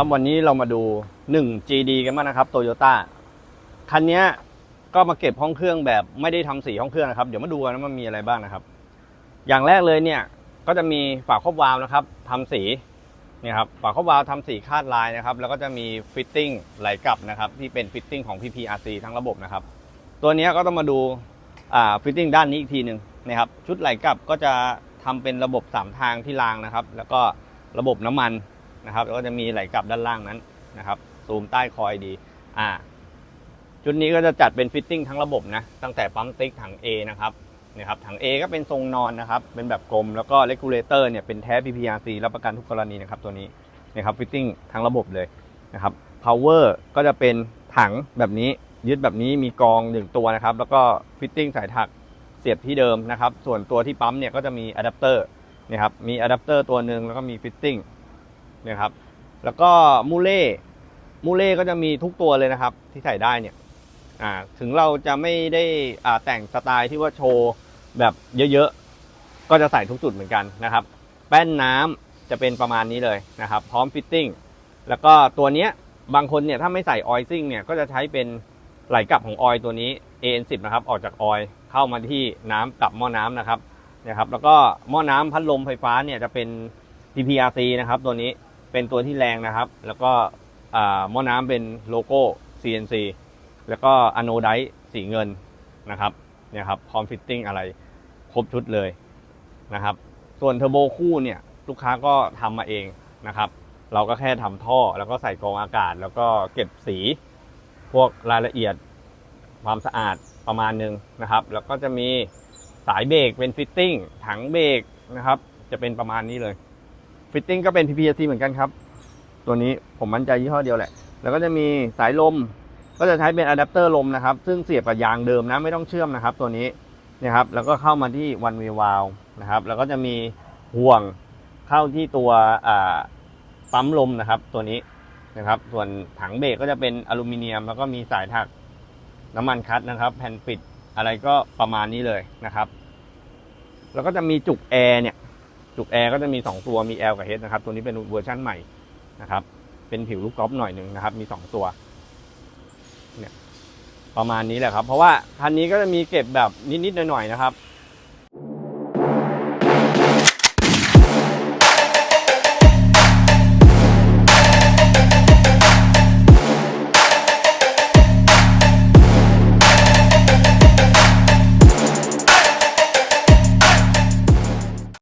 ครับ วันนี้เรามาดู 1 GD กันบ้างนะครับโตโยต้าคันนี้ก็มาเก็บห้องเครื่องแบบไม่ได้ทำสีห้องเครื่องนะครับ เดี๋ยวมาดูกันว่ามันมีอะไรบ้างนะครับ อย่างแรกเลยเนี่ยก็จะมีฝาครอบวาล์วนะครับทำสีเนี่ยครับฝาครอบวาล์วทำสีคาดลายนะครับ แล้วก็จะมีฟิตติ้งไหลกลับนะครับที่เป็นฟิตติ้งของ PPRC ทั้งระบบนะครับ ตัวนี้ก็ต้องมาดูฟิตติ้งด้านนี้อีกทีหนึ่งนะครับชุดไหลกลับก็จะทำเป็นระบบ3ทางที่รางนะครับ แล้วก็ระบบน้ำมัน นะครับแล้วก็จะมีไหลกลับด้านล่างนั้นนะครับซูมใต้คอยดีอ่าชุดนี้ก็จะจัดเป็นฟิตติ้งทั้งระบบนะตั้งแต่ปั๊มติ๊กถัง A นะครับนะครับถัง A ก็เป็นทรงนอนนะครับเป็นแบบกลมแล้วก็เลกูเลเตอร์เนี่ยเป็นแท้ PPRC รับประกันทุกกรณีนะครับตัวนี้นะครับฟิตติ้งทั้งระบบเลยนะครับ power ก็จะเป็นถังแบบนี้ยึดแบบนี้มีกองหนึ่งตัวนะครับ แล้วก็ฟิตติ้งสายถักเสียบที่เดิมนะครับ ส่วนตัวที่ปั๊มเนี่ยก็จะมีอะแดปเตอร์นะครับมีอะแดปเตอร์ตัวหนึ่งแล้วก็มีฟิตติ้ง นะครับ แล้วก็มูเล่มูเล่ก็จะมีทุกตัวเลยนะครับ ที่ใส่ได้เนี่ยอ่าถึงเราจะไม่ได้อ่าแต่งสไตล์ที่ว่าโชว์แบบเยอะๆ ก็จะใส่ทุกจุดเหมือนกันนะครับ แป้นน้ำจะเป็นประมาณนี้เลยนะครับ พร้อมฟิตติ้งแล้วก็ตัวเนี้ยบางคนเนี่ยถ้าไม่ใส่ออยซิ่งเนี่ยก็จะใช้เป็นไหลกลับของออยตัวนี้ AN10 นะครับออกจากออยเข้ามาที่น้ำกลับหม้อน้ำนะครับนะครับ แล้วก็หม้อน้ำพัดลมไฟฟ้าเนี่ยจะเป็น PPRC นะครับตัวนี้ เป็นตัวที่แรงนะครับ แล้วก็หม้อน้ำเป็นโลโก้ CNC แล้วก็อะโนไดสีเงินนะครับเนี่ยครับพร้อมฟิตติ้งอะไรครบชุดเลยนะครับ ส่วนเทอร์โบคู่เนี่ยลูกค้าก็ทำมาเองนะครับ เราก็แค่ทำท่อแล้วก็ใส่กรองอากาศ แล้วก็เก็บสี พวกรายละเอียดความสะอาดประมาณหนึงนะครับ แล้วก็จะมีสายเบรกเป็นฟิตติ้งถังเบรกนะครับ จะเป็นประมาณนี้เลย ฟิตติ้งก็เป็น PPSC เหมือนกันครับ ตัวนี้ผมมั่นใจยี่ห้อเดียวแหละ แล้วก็จะมีสายลม ก็จะใช้เป็นอะแดปเตอร์ลมนะครับ ซึ่งเสียบกับยางเดิมนะไม่ต้องเชื่อมนะครับ ตัวนี้นะครับ แล้วก็เข้ามาที่วันเววาลนะครับ แล้วก็จะมีห่วงเข้าที่ตัวปั๊มลมนะครับ ตัวนี้นะครับ ส่วนถังเบรกก็จะเป็นอลูมิเนียม แล้วก็มีสายถักน้ำมันคัดนะครับ แผ่นปิดอะไรก็ประมาณนี้เลยนะครับ แล้วก็จะมีจุกแอร์เนี่ย จุกแอร์ก็จะมี 2 ตัวมี L กับ H นะครับ ตัวนี้เป็นเวอร์ชั่นใหม่นะครับ เป็นผิวลูกกอล์ฟหน่อยหนึ่งนะครับ มี 2 ตัวเนี่ยประมาณนี้แหละครับ เพราะว่าคันนี้ก็จะมีเก็บแบบนิดๆหน่อยๆนะครับ